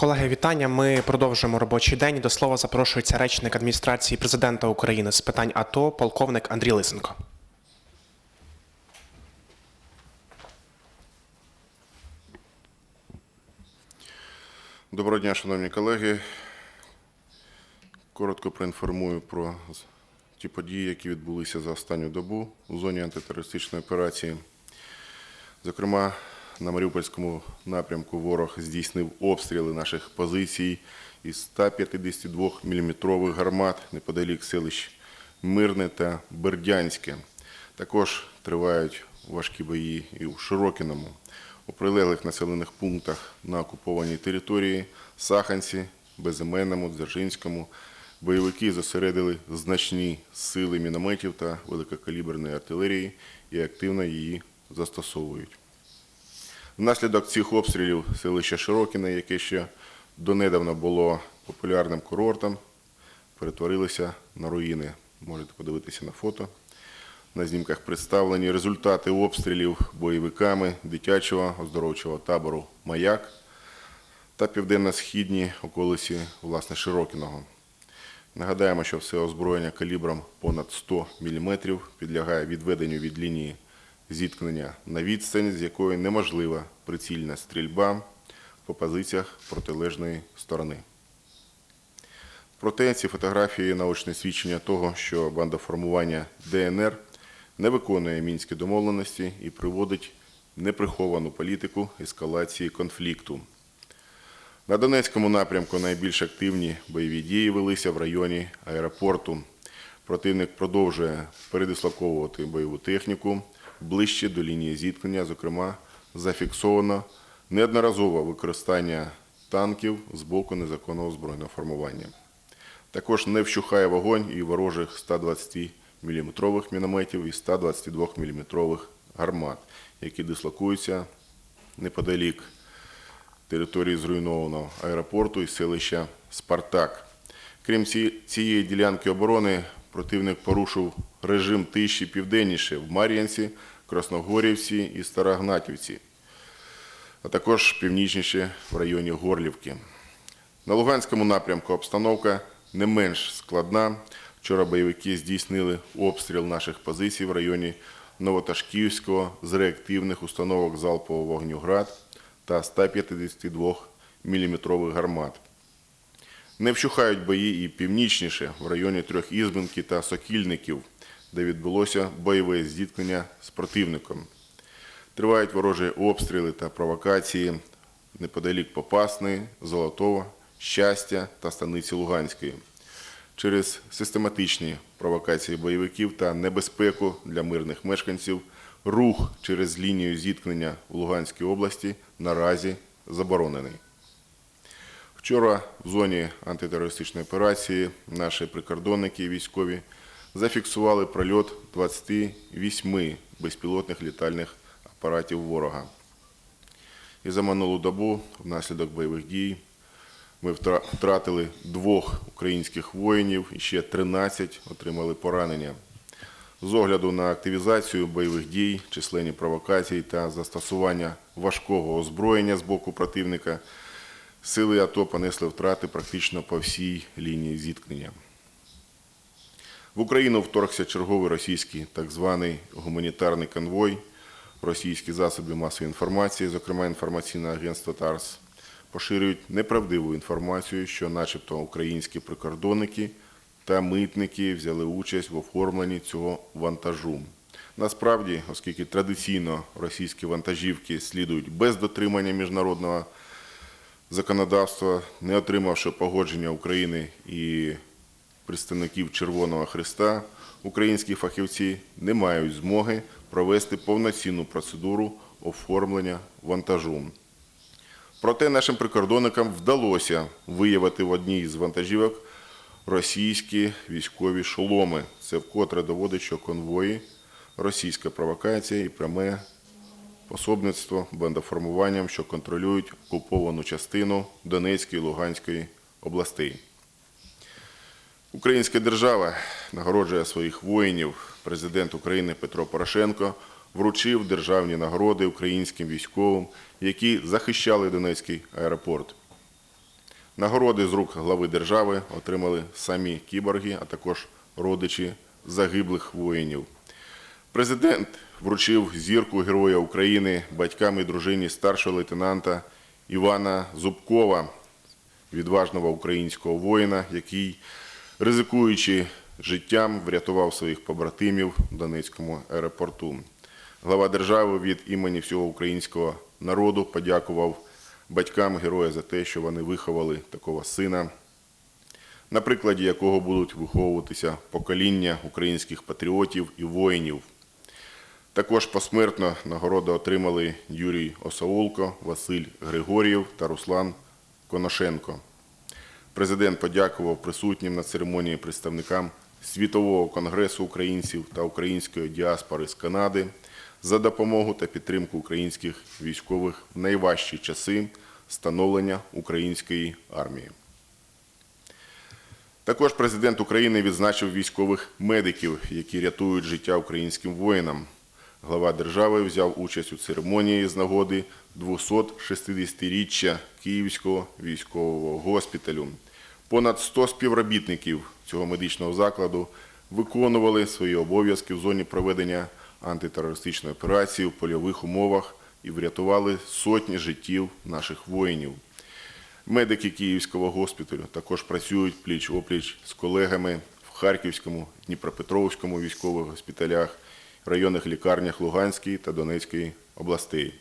Колеги, вітання. Ми продовжуємо робочий день. До слова запрошується речник адміністрації президента України з питань АТО, полковник Андрій Лисенко. Доброго дня, шановні колеги. Коротко проінформую про ті події, які відбулися за останню добу у зоні антитерористичної операції. Зокрема, на Маріупольському напрямку ворог здійснив обстріли наших позицій із 152 мм гармат неподалік селищ Мирне та Бердянське. Також тривають важкі бої і у Широкіному. У прилеглих населених пунктах на окупованій території Саханці, Безіменному, Дзержинському бойовики зосередили значні сили мінометів та великокаліберної артилерії і активно її застосовують. Внаслідок цих обстрілів селище Широкіне, яке ще донедавна було популярним курортом, перетворилося на руїни. Можете подивитися на фото. На знімках представлені результати обстрілів бойовиками дитячого оздоровчого табору Маяк та південно-східні околиці власне Широкіного. Нагадаємо, що все озброєння калібром понад 100 мм підлягає відведенню від лінії зіткнення на відстань, з якої неможлива прицільна стрільба по позиціях протилежної сторони. Проте ці фотографії наочне свідчення того, що бандоформування ДНР не виконує мінські домовленості і приводить неприховану політику ескалації конфлікту. На Донецькому напрямку найбільш активні бойові дії велися в районі аеропорту. Противник продовжує передислоковувати бойову техніку ближче до лінії зіткнення. Зокрема, зафіксовано неодноразове використання танків з боку незаконного збройного формування. Також не вщухає вогонь і ворожих 120 мм мінометів і 122 мм гармат, які дислокуються неподалік території зруйнованого аеропорту і селища Спартак. Крім цієї ділянки оборони, противник порушив режим тиші південніше в Мар'янці, Красногорівці і Старогнатівці, а також північніше в районі Горлівки. На Луганському напрямку обстановка не менш складна. Вчора бойовики здійснили обстріл наших позицій в районі Новоташківського з реактивних установок залпового вогню «Град» та 152 мм гармат. Не вщухають бої і північніше в районі Трьохізбинки та Сокільників, де відбулося бойове зіткнення з противником. Тривають ворожі обстріли та провокації неподалік Попасної, Золотого, Щастя та станиці Луганської. Через систематичні провокації бойовиків та небезпеку для мирних мешканців рух через лінію зіткнення в Луганській області наразі заборонений. Вчора в зоні антитерористичної операції наші прикордонники військові зафіксували прольот 28 безпілотних літальних апаратів ворога. І за минулу добу внаслідок бойових дій ми втратили двох українських воїнів і ще 13 отримали поранення. З огляду на активізацію бойових дій, численні провокації та застосування важкого озброєння з боку противника, сили АТО понесли втрати практично по всій лінії зіткнення. В Україну вторгся черговий російський так званий гуманітарний конвой. Російські засоби масової інформації, зокрема інформаційне агентство ТАРС, поширюють неправдиву інформацію, що начебто українські прикордонники та митники взяли участь в оформленні цього вантажу. Насправді, оскільки традиційно російські вантажівки слідують без дотримання міжнародного законодавства, не отримавши погодження України і представників Червоного Христа, українські фахівці не мають змоги провести повноцінну процедуру оформлення вантажу. Проте нашим прикордонникам вдалося виявити в одній з вантажівок російські військові шоломи. Це вкотре доводить, що конвої російська провокація і пряме пособництво бандоформуванням, що контролюють окуповану частину Донецької і Луганської областей. Українська держава нагороджує своїх воїнів. Президент України Петро Порошенко вручив державні нагороди українським військовим, які захищали Донецький аеропорт. Нагороди з рук глави держави отримали самі кіборги, а також родичі загиблих воїнів. Президент вручив зірку Героя України батькам і дружині старшого лейтенанта Івана Зубкова, відважного українського воїна, який, ризикуючи життям, врятував своїх побратимів в Донецькому аеропорту. Глава держави від імені всього українського народу подякував батькам героя за те, що вони виховали такого сина, на прикладі якого будуть виховуватися покоління українських патріотів і воїнів. Також посмертно нагороду отримали Юрій Осаулко, Василь Григорєв та Руслан Коношенко. Президент подякував присутнім на церемонії представникам Світового конгресу українців та української діаспори з Канади за допомогу та підтримку українських військових в найважчі часи становлення української армії. Також президент України відзначив військових медиків, які рятують життя українським воїнам. Глава держави взяв участь у церемонії з нагоди 260-річчя Київського військового госпіталю. Понад 100 співробітників цього медичного закладу виконували свої обов'язки в зоні проведення антитерористичної операції в польових умовах і врятували сотні життів наших воїнів. Медики Київського госпіталю також працюють пліч-опліч з колегами в Харківському, Дніпропетровському військових госпіталях, районних лікарнях Луганської та Донецької областей.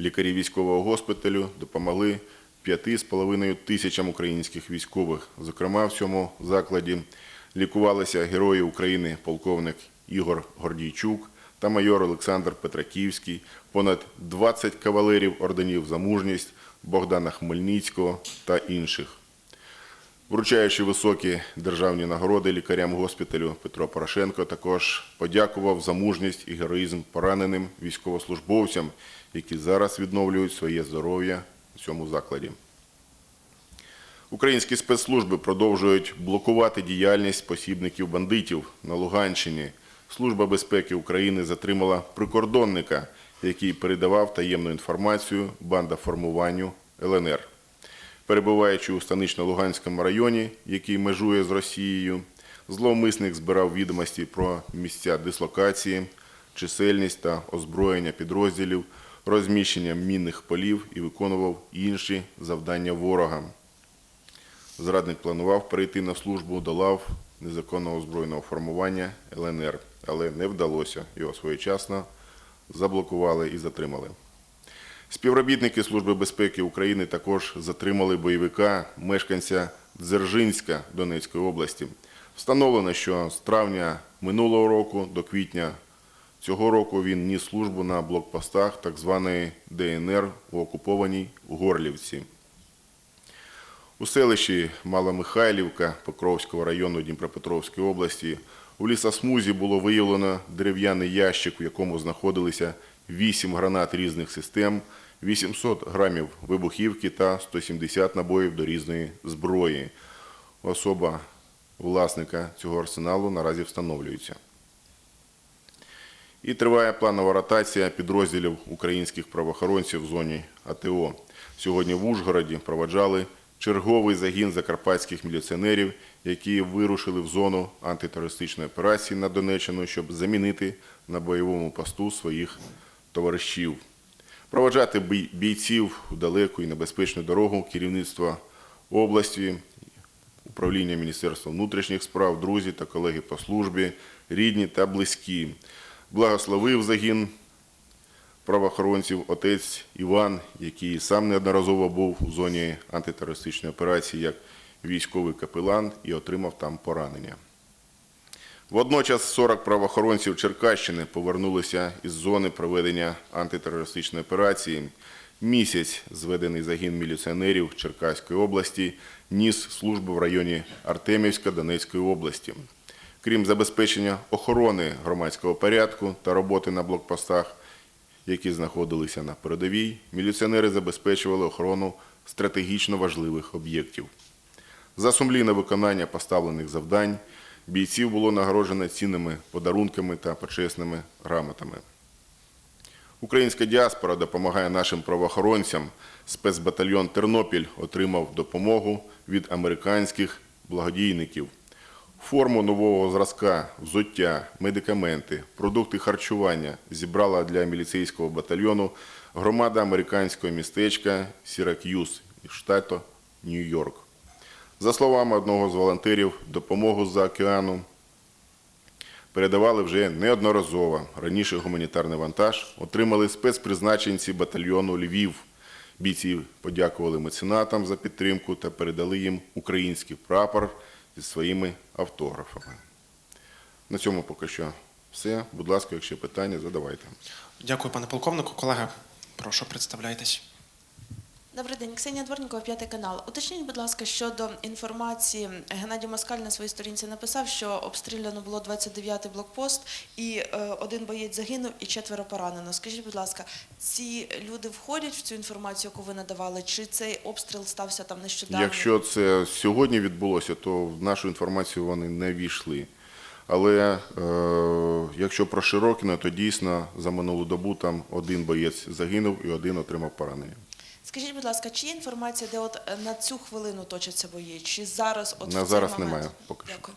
Лікарі військового госпіталю допомогли 5,5 тисячам українських військових. Зокрема, в цьому закладі лікувалися герої України полковник Ігор Гордійчук та майор Олександр Петраківський, понад 20 кавалерів орденів за мужність Богдана Хмельницького та інших. Вручаючи високі державні нагороди лікарям госпіталю, Петро Порошенко також подякував за мужність і героїзм пораненим військовослужбовцям, які зараз відновлюють своє здоров'я у цьому закладі. Українські спецслужби продовжують блокувати діяльність посібників бандитів на Луганщині. Служба безпеки України затримала прикордонника, який передавав таємну інформацію бандаформуванню ЛНР. Перебуваючи у станично-Луганському районі, який межує з Росією, зловмисник збирав відомості про місця дислокації, чисельність та озброєння підрозділів, розміщення мінних полів і виконував інші завдання ворога. Зрадник планував перейти на службу до лав незаконного збройного формування ЛНР, але не вдалося. Його своєчасно заблокували і затримали. Співробітники Служби безпеки України також затримали бойовика, мешканця Дзержинська Донецької області. Встановлено, що з травня минулого року до квітня цього року він ніс службу на блокпостах так званої ДНР у окупованій Горлівці. У селищі Маломихайлівка Покровського району Дніпропетровської області у лісосмузі було виявлено дерев'яний ящик, в якому знаходилися 8 гранат різних систем, 800 грамів вибухівки та 170 набоїв до різної зброї. Особа власника цього арсеналу наразі встановлюється. І триває планова ротація підрозділів українських правоохоронців в зоні АТО. Сьогодні в Ужгороді проваджали черговий загін закарпатських міліціонерів, які вирушили в зону антитерористичної операції на Донеччину, щоб замінити на бойовому посту своїх товаришів. Проваджати бій- бійців у далеку і небезпечну дорогу керівництва області, управління Міністерства внутрішніх справ, друзі та колеги по службі, рідні та близькі. Благословив загін правоохоронців отець Іван, який сам неодноразово був у зоні антитерористичної операції як військовий капелан і отримав там поранення. Водночас 40 правоохоронців Черкащини повернулися із зони проведення антитерористичної операції. Місяць зведений загін міліціонерів Черкаської області ніс службу в районі Артемівська Донецької області. Крім забезпечення охорони громадського порядку та роботи на блокпостах, які знаходилися на передовій, міліціонери забезпечували охорону стратегічно важливих об'єктів. За сумлінне виконання поставлених завдань бійців було нагороджено цінними подарунками та почесними грамотами. Українська діаспора допомагає нашим правоохоронцям. Спецбатальйон Тернопіль отримав допомогу від американських благодійників. Форму нового зразка, взуття, медикаменти, продукти харчування зібрала для міліцейського батальйону громада американського містечка Сірак'юз штату Нью-Йорк. За словами одного з волонтерів, допомогу з-за океану передавали вже неодноразово. Раніше гуманітарний вантаж отримали спецпризначенці батальйону Львів. Бійці подякували меценатам за підтримку та передали їм український прапор зі своїми автографами. На цьому поки що все. Будь ласка, якщо питання, задавайте. Дякую, пане полковнику. Колеги, прошу представляйтесь. Добрий день, Ксенія Дворнікова, п'ятий канал. Уточніть, будь ласка, щодо інформації. Геннадій Москаль на своїй сторінці написав, що обстріляно було 29-й блокпост, і е, один боєць загинув, і четверо поранено. Скажіть, будь ласка, ці люди входять в цю інформацію, яку ви надавали, чи цей обстріл стався там нещодавно? Якщо це сьогодні відбулося, то в нашу інформацію вони не війшли. Але е, якщо про Широкіно, то дійсно за минулу добу там один боєць загинув і один отримав поранення. Скажіть, будь ласка, чи є інформація, де от е, на цю хвилину точаться бої? Чи зараз от На в зараз момент? немає поки що. Дякую.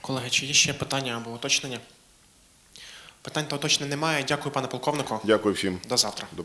Колеги, чи є ще питання або уточнення? Питань та уточнень немає. Дякую, пане полковнику. Дякую всім. До завтра. До